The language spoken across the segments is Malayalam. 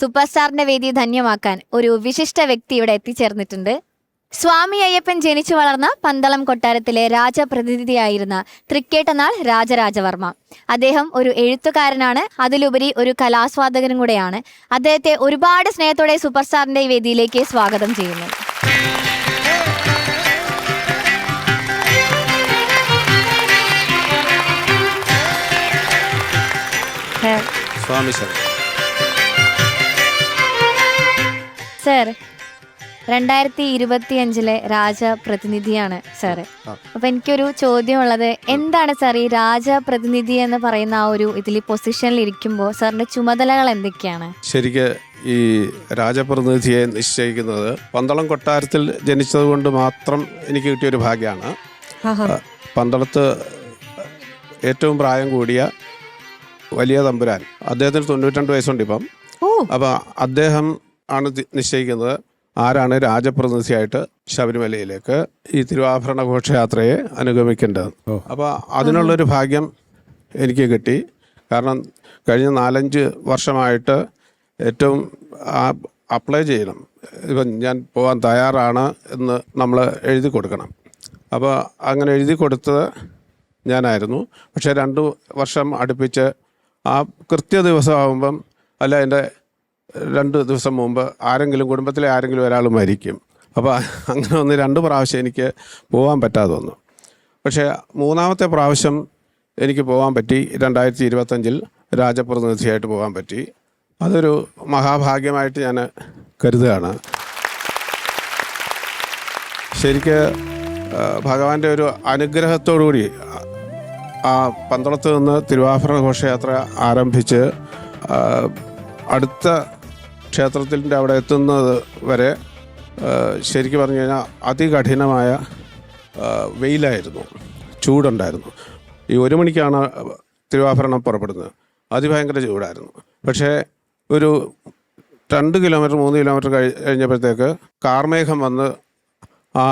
സൂപ്പർ സ്റ്റാറിന്റെ വേദി ധന്യമാക്കാൻ ഒരു വിശിഷ്ട വ്യക്തി ഇവിടെ എത്തിച്ചേർന്നിട്ടുണ്ട്. സ്വാമി അയ്യപ്പൻ ജനിച്ചു വളർന്ന പന്തളം കൊട്ടാരത്തിലെ രാജപ്രതിനിധിയായിരുന്ന തൃക്കേട്ടനാൾ രാജരാജവർമ്മ. അദ്ദേഹം ഒരു എഴുത്തുകാരനാണ്. അതിലുപരി ഒരു കലാസ്വാദകനും കൂടെയാണ്. അദ്ദേഹത്തെ ഒരുപാട് സ്നേഹത്തോടെ സൂപ്പർ സ്റ്റാറിന്റെ വേദിയിലേക്ക് സ്വാഗതം ചെയ്യുന്നു. സ്വാമി സർ സർ രണ്ടായിരത്തി ഇരുപത്തി അഞ്ചിലെ രാജപ്രതിനിധിയാണ് സാറ്. അപ്പൊ എനിക്കൊരു ചോദ്യമുള്ളത് എന്താണ് സാർ ഈ രാജ പ്രതിനിധി എന്ന് പറയുന്ന ആ ഒരു ഇതിൽ പൊസിഷനിൽ ഇരിക്കുമ്പോൾ സാറിന്റെ ചുമതലകൾ എന്തൊക്കെയാണ്? ശരിക്ക് ഈ രാജപ്രതിനിധിയെ നിശ്ചയിക്കുന്നത് പന്തളം കൊട്ടാരത്തിൽ ജനിച്ചത് കൊണ്ട് മാത്രം എനിക്ക് കിട്ടിയ ഒരു ഭാഗ്യമാണ് പന്തളത്ത് ഏറ്റവും പ്രായം കൂടിയ വലിയ തമ്പുരാൻ. അദ്ദേഹത്തിന് തൊണ്ണൂറ്റി രണ്ട് വയസ്സുണ്ട് ഇപ്പം. അപ്പം അദ്ദേഹം ആണ് നിശ്ചയിക്കുന്നത്. ആരാണ് രാജപ്രതിനിധിയായിട്ട് ശബരിമലയിലേക്ക് ഈ തിരുവാഭരണ ഘോഷയാത്രയെ അനുഗമിക്കേണ്ടത്? അപ്പോൾ അതിനുള്ളൊരു ഭാഗ്യം എനിക്ക് കിട്ടി. കാരണം കഴിഞ്ഞ നാലഞ്ച് വർഷമായിട്ട് ഏറ്റവും അപ്ലൈ ചെയ്യണം. ഇപ്പം ഞാൻ പോകാൻ തയ്യാറാണ് എന്ന് നമ്മൾ എഴുതി കൊടുക്കണം. അപ്പോൾ അങ്ങനെ എഴുതി കൊടുത്തത് ഞാനായിരുന്നു. പക്ഷേ രണ്ട് വർഷം അടുപ്പിച്ച് ആ കൃത്യ ദിവസമാകുമ്പം അല്ല എന്റെ രണ്ട് ദിവസം മുമ്പ് ആരെങ്കിലും കുടുംബത്തിലെ ആരെങ്കിലും ഒരാൾ മരിക്കും. അപ്പോൾ അങ്ങനെ ഒന്ന് രണ്ട് പ്രാവശ്യം എനിക്ക് പോകാൻ പറ്റാതെ വന്നു. പക്ഷേ മൂന്നാമത്തെ പ്രാവശ്യം എനിക്ക് പോകാൻ പറ്റി. രണ്ടായിരത്തി ഇരുപത്തഞ്ചിൽ രാജപ്രതിനിധിയായിട്ട് പോകാൻ പറ്റി. അതൊരു മഹാഭാഗ്യമായിട്ട് ഞാൻ കരുതുകയാണ്. ശരിക്ക് ഭഗവാന്റെ ഒരു അനുഗ്രഹത്തോടുകൂടി ആ പന്തളത്ത് നിന്ന് തിരുവാഭരണ ഘോഷയാത്ര ആരംഭിച്ച് അടുത്ത ക്ഷേത്രത്തിന്റെ അവിടെ എത്തുന്നത് വരെ ശരിക്കും പറഞ്ഞു കഴിഞ്ഞാൽ അതികഠിനമായ വെയിലായിരുന്നു. ചൂടുണ്ടായിരുന്നു. ഈ ഒരു മണിക്കാണ് തിരുവാഭരണം പുറപ്പെടുന്നത്. അതിഭയങ്കര ചൂടായിരുന്നു. പക്ഷേ ഒരു രണ്ട് കിലോമീറ്റർ മൂന്ന് കിലോമീറ്റർ കഴി കഴിഞ്ഞപ്പോഴത്തേക്ക് കാർമേഘം വന്ന് ആ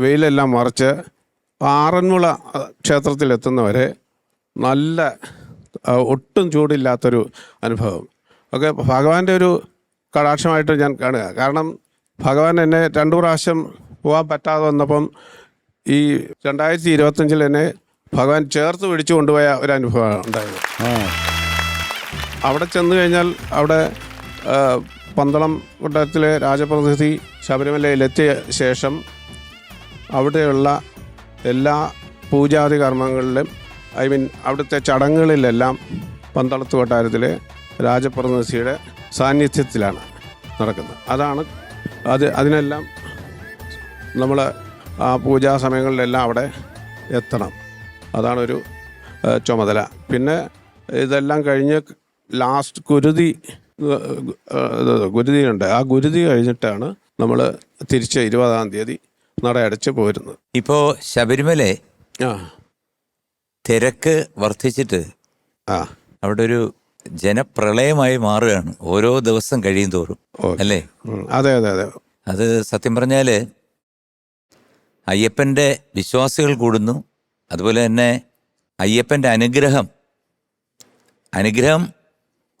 വെയിലെല്ലാം മറിച്ച് ആറന്മുള ക്ഷേത്രത്തിലെത്തുന്നവരെ നല്ല ഒട്ടും ചൂടില്ലാത്തൊരു അനുഭവം. ഒക്കെ ഭഗവാന്റെ ഒരു കടാക്ഷമായിട്ട് ഞാൻ കാണുക. കാരണം ഭഗവാൻ എന്നെ രണ്ടു പ്രാവശ്യം പോകാൻ പറ്റാതെ വന്നപ്പം ഈ രണ്ടായിരത്തി ഇരുപത്തഞ്ചിൽ എന്നെ ഭഗവാൻ ചേർത്ത് പിടിച്ചു കൊണ്ടുപോയ ഒരു അനുഭവമാണ് ഉണ്ടായത്. അവിടെ ചെന്ന് കഴിഞ്ഞാൽ അവിടെ പന്തളം കൊട്ടാരത്തിലെ രാജപ്രതിനിധി ശബരിമലയിലെത്തിയ ശേഷം അവിടെയുള്ള എല്ലാ പൂജാതി കർമ്മങ്ങളിലും ഐ മീൻ അവിടുത്തെ ചടങ്ങുകളിലെല്ലാം പന്തളത്ത് കൊട്ടാരത്തിലെ രാജപ്രതിനിധിയുടെ സാന്നിധ്യത്തിലാണ് നടക്കുന്നത്. അതാണ് അത് അതിനെല്ലാം നമ്മൾ ആ പൂജാ സമയങ്ങളിലെല്ലാം അവിടെ എത്തണം. അതാണൊരു ചുമതല. പിന്നെ ഇതെല്ലാം കഴിഞ്ഞ് ലാസ്റ്റ് ഗുരുതി ഗുരുതിയുണ്ട്. ആ ഗുരുതി കഴിഞ്ഞിട്ടാണ് നമ്മൾ തിരിച്ച് ഇരുപതാം തീയതി നടയടച്ച് പോരുന്നത്. ഇപ്പോൾ ശബരിമല ആ. തിരക്ക് വർദ്ധിച്ചിട്ട് ആ. അവിടെ ഒരു ജനപ്രളയമായി മാറുകയാണ്. ഓരോ ദിവസം കഴിയും തോറും. അല്ലേ? അതെ അതെ അതെ. അത് സത്യം പറഞ്ഞാൽ അയ്യപ്പന്റെ വിശ്വാസികൾ കൂടുന്നു. അതുപോലെ തന്നെ അയ്യപ്പന്റെ അനുഗ്രഹം. അനുഗ്രഹം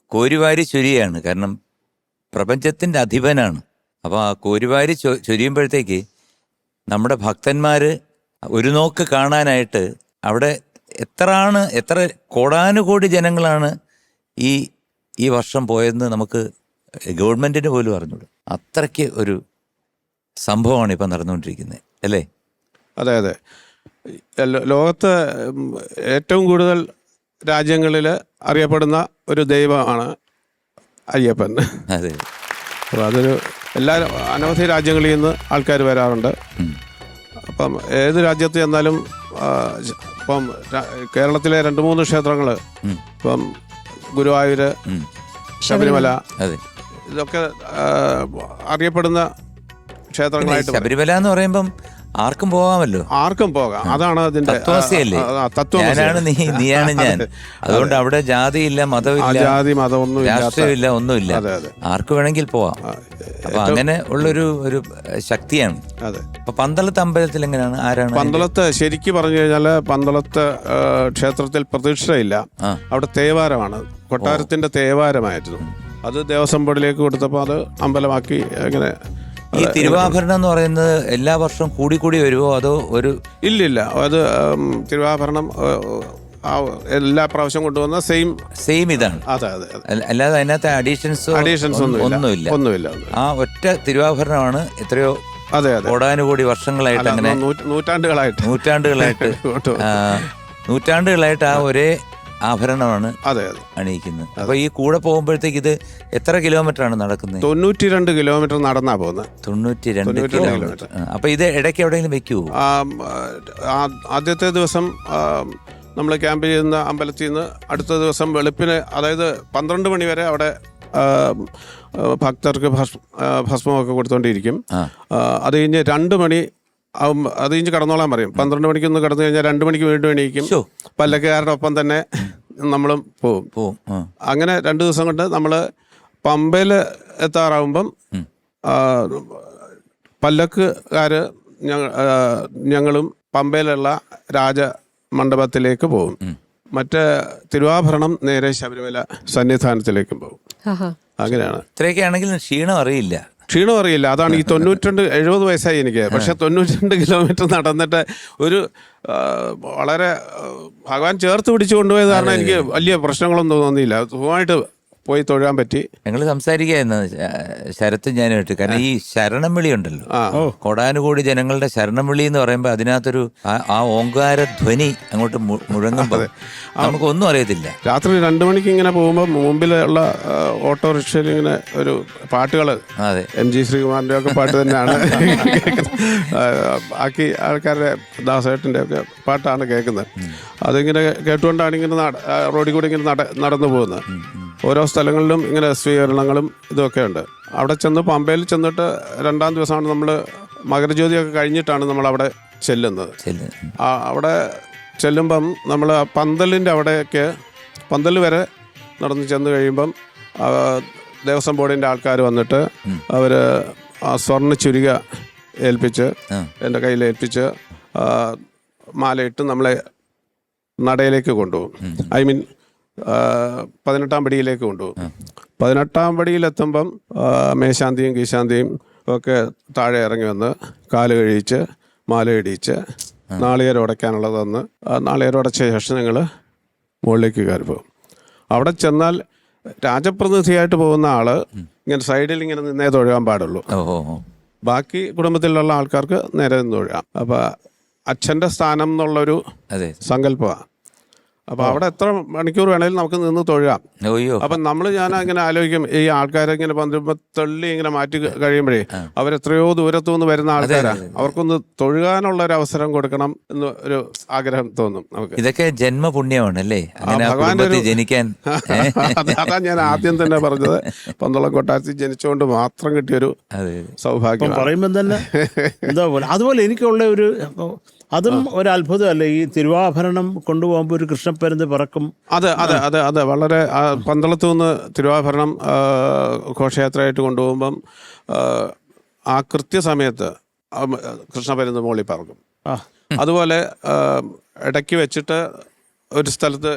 കോരിവാരി ചൊരിയാണ്. കാരണം പ്രപഞ്ചത്തിന്റെ അധിപനാണ്. അപ്പോൾ ആ കോരിവാരി ചൊ ചൊരിയുമ്പോഴത്തേക്ക് നമ്മുടെ ഭക്തന്മാർ ഒരു നോക്ക് കാണാനായിട്ട് അവിടെ എത്രയാണ് എത്ര കോടാനുകോടി ജനങ്ങളാണ് ഈ ഈ വർഷം പോയെന്ന് നമുക്ക് ഗവൺമെന്റിന് പോലും അറിഞ്ഞൂടും? അത്രയ്ക്ക് ഒരു സംഭവമാണ് ഇപ്പം നടന്നുകൊണ്ടിരിക്കുന്നത് അല്ലേ? അതെ അതെ. ലോകത്ത് ഏറ്റവും കൂടുതൽ രാജ്യങ്ങളിൽ അറിയപ്പെടുന്ന ഒരു ദൈവമാണ് അയ്യപ്പൻ. അതെ. അപ്പോൾ അതൊരു എല്ലാ അനവധി രാജ്യങ്ങളിൽ നിന്ന് ആൾക്കാർ വരാറുണ്ട്. അപ്പം ഏത് രാജ്യത്ത് ചെന്നാലും ഇപ്പം കേരളത്തിലെ രണ്ട് മൂന്ന് ക്ഷേത്രങ്ങൾ. ഇപ്പം ഗുരുവായൂർ ഉം. ശബരിമല അതെ ഇതൊക്കെ അറിയപ്പെടുന്ന ക്ഷേത്രങ്ങളായിട്ട് ശബരിമല എന്ന് പറയുമ്പം ആർക്കും പോകാമല്ലോ. ആർക്കും പോകാം. അതാണ് അതിന്റെ ഞാനാണ് നീ നീയാണ് ഞാൻ. അതുകൊണ്ട് അവിടെ ജാതിയില്ല മതമില്ല ജാതി മതമൊന്നും രാഷ്ട്രീയമില്ല ഒന്നുമില്ല. ആർക്ക് വേണമെങ്കിൽ പോവാം. അപ്പൊ അങ്ങനെ ഉള്ളൊരു ഒരു ശക്തിയാണ്. അപ്പൊ പന്തളത്ത് അമ്പലത്തിൽ എങ്ങനെയാണ്? ആരാണ്? പന്തളത്ത് ശരിക്ക് പറഞ്ഞു കഴിഞ്ഞാൽ പന്തളത്ത് ക്ഷേത്രത്തിൽ പ്രതിഷ്ഠയില്ല. അവിടെ തേവാരമാണ്. കൊട്ടാരത്തിന്റെ തേവാരമായിരുന്നു. അത് ദേവസ്വം ബോർഡിലേക്ക് കൊടുത്തപ്പോൾ അത് അമ്പലമാക്കി അങ്ങനെ ഈ തിരുവാഭരണം എന്ന് പറയുന്നത് എല്ലാ വർഷവും കൂടി കൂടി വരുമോ അതോ ഒരു ഇല്ലില്ല. അത് തിരുവാഭരണം എല്ലാ പ്രാവശ്യം കൊണ്ടുവന്ന സെയിം സെയിം ഇതാണ്. അതെ അതെ അല്ലാതെ അതിനകത്ത് അഡീഷൻസ് അഡീഷൻസ് ഒന്നുമില്ല. ഒന്നുമില്ല. ആ ഒറ്റ തിരുവാഭരണമാണ് എത്രയോ അതെ അതെ. കോടാനുകൂടി വർഷങ്ങളായിട്ട് അങ്ങനെ നൂറ്റാണ്ടുകളായിട്ട് നൂറ്റാണ്ടുകളായിട്ട് നൂറ്റാണ്ടുകളായിട്ട് ആ ഒരേ ആഭരണമാണ് അതെ അതെ. അണിയിക്കുന്നത്. അപ്പൊ ഈ കൂടെ പോകുമ്പോഴത്തേക്ക് ഇത് എത്ര കിലോമീറ്റർ ആണ് നടക്കുന്നത്? തൊണ്ണൂറ്റി രണ്ട് കിലോമീറ്റർ നടന്നാ പോകുന്നത്. തൊണ്ണൂറ്റി രണ്ട് കിലോമീറ്റർ. അപ്പൊ ഇത് ഇടയ്ക്ക് എവിടെയെങ്കിലും വെക്കുവോ? ആദ്യത്തെ ദിവസം നമ്മൾ ക്യാമ്പ് ചെയ്യുന്ന അമ്പലത്തിൽ നിന്ന് അടുത്ത ദിവസം വെളുപ്പിന് അതായത് പന്ത്രണ്ട് മണി വരെ അവിടെ ഭക്തർക്ക് ഭസ്മമൊക്കെ കൊടുത്തോണ്ടിരിക്കും. അത് കഴിഞ്ഞ് രണ്ട് മണി അത് കഴിഞ്ഞ് കടന്നോളാൻ പറയും. പന്ത്രണ്ട് മണിക്കൊന്ന് കടന്നു കഴിഞ്ഞാൽ രണ്ട് മണിക്ക് വീണ്ടും എണീക്കും. പല്ലക്കാരുടെ പല്ലക്കുകാരുടെ ഒപ്പം തന്നെ നമ്മളും പോവും. പോവും അങ്ങനെ രണ്ട് ദിവസം കൊണ്ട് നമ്മൾ പമ്പയിൽ എത്താറാവുമ്പം പല്ലക്കുകാര് പല്ലക്കുകാർ ഞങ്ങളും പമ്പയിലുള്ള രാജ മണ്ഡപത്തിലേക്ക് പോകും മറ്റേ തിരുവാഭരണം നേരെ ശബരിമല സന്നിധാനത്തിലേക്കും പോകും അങ്ങനെയാണ്. ഇത്രയൊക്കെ ആണെങ്കിലും ക്ഷീണം അറിയില്ല. ക്ഷീണം അറിയില്ല. അതാണ് ഈ തൊണ്ണൂറ്റിരണ്ട് എഴുപത് വയസ്സായി എനിക്ക്. പക്ഷെ തൊണ്ണൂറ്റിരണ്ട് കിലോമീറ്റർ നടന്നിട്ട് ഒരു വളരെ ഭഗവാൻ ചേർത്ത് പിടിച്ചു കൊണ്ടുപോയത് കാരണം എനിക്ക് വലിയ പ്രശ്നങ്ങളൊന്നും തോന്നിയില്ല. സുഖമായിട്ട് പോയി തൊഴാൻ പറ്റി. ഞങ്ങൾ സംസാരിക്കുന്ന ശരത്തും ഞാനായിട്ട് കാരണം ഈ ശരണം വിളി ഉണ്ടല്ലോ കൊടാനുകൂടി ജനങ്ങളുടെ ശരണം വിളി എന്ന് പറയുമ്പോൾ അതിനകത്തൊരു ആ- ഓങ്കാര ധ്വനി അങ്ങോട്ട് മുഴങ്ങുമ്പോൾ നമുക്കൊന്നും അറിയത്തില്ല. രാത്രി രണ്ടു മണിക്ക് ഇങ്ങനെ പോകുമ്പോൾ മുമ്പിലുള്ള ഓട്ടോറിക്ഷയിൽ ഇങ്ങനെ ഒരു പാട്ടുകൾ അതെ. എം ജി ശ്രീകുമാറിന്റെ ഒക്കെ പാട്ട് തന്നെയാണ് ബാക്കി ആൾക്കാരുടെ ദാസേട്ടന്റെ ഒക്കെ പാട്ടാണ് കേൾക്കുന്നത്. അതിങ്ങനെ കേട്ടുകൊണ്ടാണ് ഇങ്ങനെ റോഡിൽ കൂടി ഇങ്ങനെ നട നടന്നു പോകുന്നത്. ഓരോ സ്ഥലങ്ങളിലും ഇങ്ങനെ സ്വീകരണങ്ങളും ഇതൊക്കെ ഉണ്ട് അവിടെ ചെന്ന് പമ്പയിൽ ചെന്നിട്ട് രണ്ടാം ദിവസമാണ് നമ്മൾ മകരജ്യോതിയൊക്കെ കഴിഞ്ഞിട്ടാണ് നമ്മൾ അവിടെ ചെല്ലുന്നത്. അവിടെ ചെല്ലുമ്പം നമ്മൾ പന്തലിന്റെ അവിടെയൊക്കെ പന്തൽ വരെ നടന്ന് ചെന്ന് കഴിയുമ്പം ദേവസ്വം ബോർഡിന്റെ ആൾക്കാർ വന്നിട്ട് അവർ സ്വർണ ചുരിക ഏൽപ്പിച്ച്. എന്റെ കയ്യിൽ ഏൽപ്പിച്ച് മാലയിട്ട് നമ്മളെ നടയിലേക്ക് കൊണ്ടുപോകും. ഐ മീൻ പതിനെട്ടാം പടിയിലേക്ക് കൊണ്ടുപോകും. പതിനെട്ടാം പടിയിലെത്തുമ്പം മേശാന്തിയും കീശാന്തിയും ഒക്കെ താഴെ ഇറങ്ങി വന്ന് കാൽ കഴിച്ച് മാല ഇടിയിച്ച് നാളികേരം ഉടയ്ക്കാനുള്ളത് തന്ന് നാളികേരം ഉടച്ച ശേഷം ഞങ്ങൾ മുകളിലേക്ക് കയറി പോകും. അവിടെ ചെന്നാൽ രാജപ്രതിനിധിയായിട്ട് പോകുന്ന ആൾ ഇങ്ങനെ സൈഡിൽ ഇങ്ങനെ നിന്നേ തൊഴുകാൻ പാടുള്ളൂ. ബാക്കി കുടുംബത്തിലുള്ള ആൾക്കാർക്ക് നേരെ നിന്ന് തൊഴുകാം അപ്പോൾ അച്ഛന്റെ സ്ഥാനം എന്നുള്ളൊരു സങ്കല്പമാണ് അപ്പോൾ അവിടെ എത്ര മണിക്കൂർ വേണേലും നമുക്ക് നിന്ന് തൊഴാം. അയ്യോ. അപ്പം നമ്മൾ ഞാൻ അങ്ങനെ ആലോചിക്കും ഈ ആൾക്കാരെ ഇങ്ങനെ പന്തുമ്പോൾ തള്ളി ഇങ്ങനെ മാറ്റി കഴിയുമ്പോഴേ അവരെത്രയോ ദൂരത്തു നിന്ന് വരുന്ന ആൾക്കാരാ. അവർക്കൊന്ന് തൊഴുകാനുള്ള ഒരു അവസരം കൊടുക്കണം എന്ന് ഒരു ആഗ്രഹം തോന്നും നമുക്ക്. ഇതൊക്കെ ജന്മപുണ്യമാണ് അല്ലേ ഭഗവാന്റെ ജനിക്കാൻ? അതാ ഞാൻ ആദ്യം തന്നെ പറഞ്ഞത്. പന്തളം കൊട്ടാരത്തിൽ ജനിച്ചുകൊണ്ട് മാത്രം കിട്ടിയൊരു അതെ സൗഭാഗ്യം പറയുമ്പോ തന്നെ അതുപോലെ എനിക്കുള്ള ഒരു അതും ഒരു അത്ഭുതമല്ലേ ഈ തിരുവാഭരണം കൊണ്ടുപോകുമ്പോൾ ഒരു കൃഷ്ണപ്പരുന്ത് പറക്കും. അതെ അതെ അതെ അതെ. വളരെ പന്തളത്തു നിന്ന് തിരുവാഭരണം ഘോഷയാത്രയായിട്ട് കൊണ്ടുപോകുമ്പം ആ, കൃത്യസമയത്ത് കൃഷ്ണപരുന്ന് മോളി പറക്കും. അതുപോലെ ഇടയ്ക്ക് വെച്ചിട്ട് ഒരു സ്ഥലത്ത്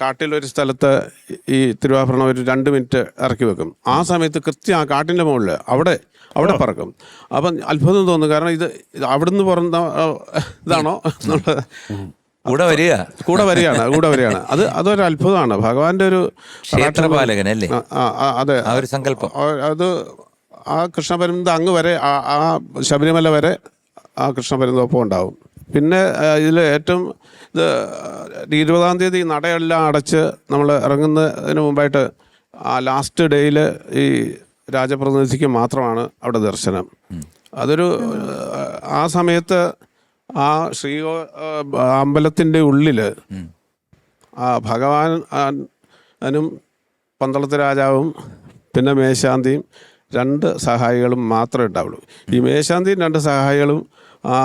കാട്ടിലൊരു സ്ഥലത്ത് ഈ തിരുവാഭരണം ഒരു രണ്ട് മിനിറ്റ് ഇറക്കി വെക്കും. ആ സമയത്ത് കൃത്യം ആ കാട്ടിന്റെ മുകളിൽ അവിടെ അവിടെ പറക്കും. അപ്പം അത്ഭുതം തോന്നും. കാരണം ഇത് അവിടുന്ന് പറഞ്ഞ ഇതാണോ? കൂടെ വരിക. കൂടെ വരികയാണ്. കൂടെ വരികയാണ്. അത് അതൊരു അത്ഭുതമാണ്. ഭഗവാന്റെ ഒരു ആ, അതെ. ആ ഒരു സങ്കല്പം. അത് ആ കൃഷ്ണപരന്ത അങ്ങ് വരെ ആ ആ ശബരിമല വരെ ആ കൃഷ്ണപരന്തോപ്പം ഉണ്ടാവും. പിന്നെ ഇതിൽ ഏറ്റവും ഇത് ഇരുപതാം തീയതി നടയെല്ലാം അടച്ച് നമ്മൾ ഇറങ്ങുന്നതിന് മുമ്പായിട്ട് ആ ലാസ്റ്റ് ഡേയിൽ ഈ രാജപ്രതിനിധിക്ക് മാത്രമാണ് അവിടെ ദർശനം. അതൊരു ആ സമയത്ത് ആ ശ്രീ അമ്പലത്തിന്റെ ഉള്ളിൽ ആ ഭഗവാൻ അനും പന്തളത്ത് രാജാവും പിന്നെ മേശാന്തിയും രണ്ട് സഹായികളും മാത്രമേ ഉണ്ടാവുള്ളൂ. ഈ മേശാന്തിയും രണ്ട് സഹായികളും ആ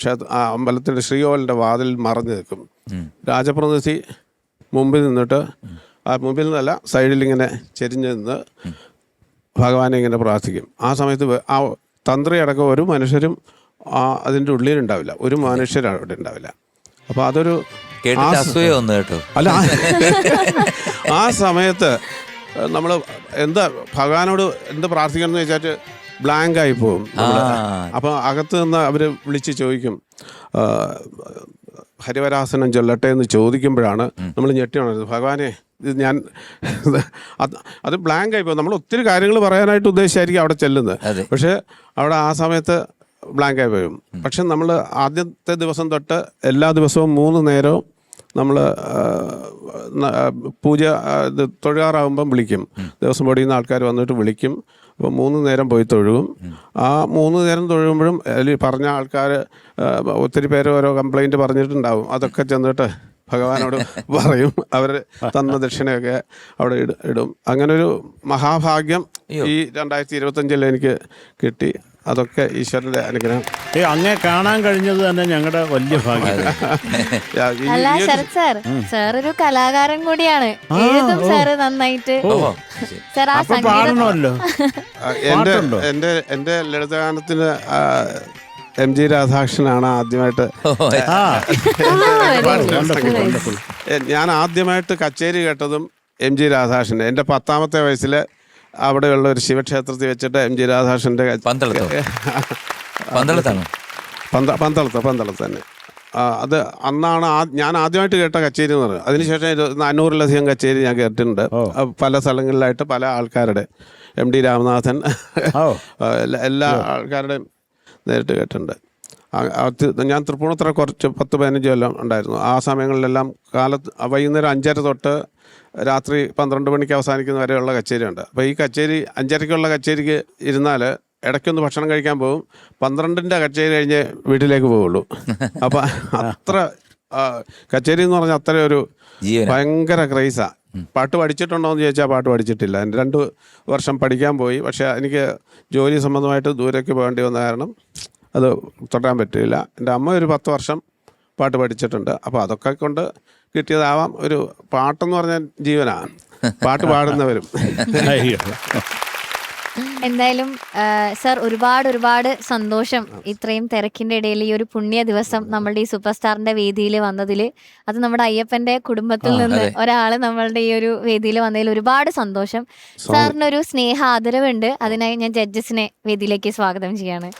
ക്ഷേത്ര ആ അമ്പലത്തിന്റെ ശ്രീകോവിലിന്റെ വാതിൽ മറഞ്ഞു നിൽക്കും. രാജപ്രതിനിധി മുമ്പിൽ നിന്നിട്ട് ആ മുമ്പിൽ നിന്നല്ല സൈഡിൽ ഇങ്ങനെ ചെരിഞ്ഞ് നിന്ന് ഭഗവാനെ ഇങ്ങനെ പ്രാർത്ഥിക്കും. ആ സമയത്ത് ആ തന്ത്രി അടക്കം ഒരു മനുഷ്യരും ആ അതിന്റെ ഉള്ളിലുണ്ടാവില്ല. ഒരു മനുഷ്യരും അവിടെ ഉണ്ടാവില്ല. അപ്പോൾ അതൊരു അല്ല ആ- സമയത്ത് നമ്മൾ എന്താ ഭഗവാനോട് എന്ത് പ്രാർത്ഥിക്കണം എന്ന് വെച്ചാൽ ബ്ലാങ്ക് ആയി പോകും. അപ്പോൾ അകത്ത് നിന്ന് അവർ വിളിച്ച് ചോദിക്കും. ഹരിവരാസനം ചൊല്ലട്ടെ എന്ന് ചോദിക്കുമ്പോഴാണ് നമ്മൾ ഞെട്ടി ഉണരുന്നത്. ഭഗവാനെ ഞാൻ അത് അത് ബ്ലാങ്ക് ആയിപ്പോ നമ്മൾ ഒത്തിരി കാര്യങ്ങൾ പറയാനായിട്ട് ഉദ്ദേശിച്ചായിരിക്കും അവിടെ ചെല്ലുന്നത്. പക്ഷേ അവിടെ ആ സമയത്ത് ബ്ലാങ്ക് ആയി പോയും. പക്ഷെ നമ്മൾ ആദ്യത്തെ ദിവസം തൊട്ട് എല്ലാ ദിവസവും മൂന്ന് നേരവും നമ്മൾ പൂജ ഇത് തൊഴുകാറാകുമ്പം വിളിക്കും. ദിവസം പൊടിയുന്ന ആൾക്കാർ വന്നിട്ട് വിളിക്കും. അപ്പോൾ മൂന്ന് നേരം പോയി തൊഴുകും ആ മൂന്ന് നേരം തൊഴുകുമ്പോഴും അതിൽ പറഞ്ഞ ആൾക്കാർ ഒത്തിരി പേര് ഓരോ കംപ്ലൈന്റ് പറഞ്ഞിട്ടുണ്ടാവും. അതൊക്കെ ചെന്നിട്ട് ഭഗവാനോട് പറയും അവർ തന്ന ദക്ഷിണയൊക്കെ അവിടെ ഇടും അങ്ങനെ ഒരു മഹാഭാഗ്യം ഈ രണ്ടായിരത്തി ഇരുപത്തഞ്ചിൽ എനിക്ക് കിട്ടി. അതൊക്കെ ഈശ്വരന്റെ അനുഗ്രഹം. ഏ അങ്ങേ കാണാൻ കഴിഞ്ഞത് തന്നെ ഞങ്ങളുടെ വലിയ ഭാഗ്യം. അല്ല ഒരു- ശരത് സാർ സാർ ഒരു കലാകാരൻ കൂടിയാണ്. സാറ് നന്നായിട്ട് സാർ ആ സംഗീതം എന്റെ എന്റെ എന്റെ ലളിതഗാനത്തിന് എം ജി രാധാകൃഷ്ണനാണ് ആദ്യമായിട്ട്. ഞാൻ ആദ്യമായിട്ട് കച്ചേരി കേട്ടതും എം ജി രാധാകൃഷ്ണൻ. എന്റെ പത്താമത്തെ വയസ്സിൽ അവിടെയുള്ള ഒരു ശിവക്ഷേത്രത്തിൽ വെച്ചിട്ട് എം ജി രാധാകൃഷ്ണന്റെ പന്തളത്തോ. പന്തളത്ത് തന്നെ. അത് അന്നാണ് ആ ഞാൻ ആദ്യമായിട്ട് കേട്ട കച്ചേരി എന്ന് പറയുന്നത്. അതിനുശേഷം ഇത് നാനൂറിലധികം കച്ചേരി ഞാൻ കേട്ടിട്ടുണ്ട്. പല സ്ഥലങ്ങളിലായിട്ട് പല ആൾക്കാരുടെ. എം ഡി രാമനാഥൻ എല്ലാ ആൾക്കാരുടെയും നേരിട്ട് കേട്ടിട്ടുണ്ട്. ഞാൻ തൃപ്പൂണിത്തറ കുറച്ച് പത്ത് പതിനഞ്ച് കൊല്ലം ഉണ്ടായിരുന്നു. ആ സമയങ്ങളിലെല്ലാം കാലത്ത് വൈകുന്നേരം അഞ്ചര തൊട്ട് രാത്രി പന്ത്രണ്ട് മണിക്ക് അവസാനിക്കുന്ന വരെയുള്ള കച്ചേരിയുണ്ട്. അപ്പോൾ ഈ കച്ചേരി അഞ്ചരയ്ക്കുള്ള കച്ചേരിക്ക് ഇരുന്നാൽ ഇടയ്ക്കൊന്ന് ഭക്ഷണം കഴിക്കാൻ പോകും പന്ത്രണ്ടിന്റെ കച്ചേരി കഴിഞ്ഞ് വീട്ടിലേക്ക് പോവുള്ളൂ. അപ്പം അത്ര കച്ചേരി എന്ന് പറഞ്ഞാൽ അത്ര ഒരു ജീവന. ഭയങ്കര ക്രൈസാ. പാട്ട് പഠിച്ചിട്ടുണ്ടോ എന്ന് ചോദിച്ചാൽ പാട്ട് പഠിച്ചിട്ടില്ല. എന്റെ രണ്ട് വർഷം പഠിക്കാൻ പോയി. പക്ഷേ എനിക്ക് ജോലി സംബന്ധമായിട്ട് ദൂരേക്ക് പോകേണ്ടി വന്ന കാരണം അത് തൊട്ടാൻ പറ്റില്ല എന്റെ അമ്മ ഒരു പത്ത് വർഷം പാട്ട് പഠിച്ചിട്ടുണ്ട്. അപ്പോൾ അതൊക്കെ കൊണ്ട് കിട്ടിയതാവാം ഒരു പാട്ടെന്ന് പറഞ്ഞാൽ ജീവനാണ് പാട്ട് പാടുന്നവരും. അയ്യോ. എന്തായാലും സർ ഒരുപാട് ഒരുപാട് സന്തോഷം ഇത്രയും തിരക്കിന്റെ ഇടയിൽ ഈ ഒരു പുണ്യ ദിവസം നമ്മളുടെ ഈ സൂപ്പർ സ്റ്റാറിന്റെ വേദിയിൽ വന്നതിൽ അത് നമ്മുടെ അയ്യപ്പന്റെ കുടുംബത്തിൽ നിന്ന് ഒരാൾ നമ്മളുടെ ഈ ഒരു വേദിയിൽ വന്നതിൽ ഒരുപാട് സന്തോഷം. സാറിനൊരു സ്നേഹ ആദരവുണ്ട്. അതിനായി ഞാൻ ജഡ്ജസിനെ വേദിയിലേക്ക് സ്വാഗതം ചെയ്യാണ്.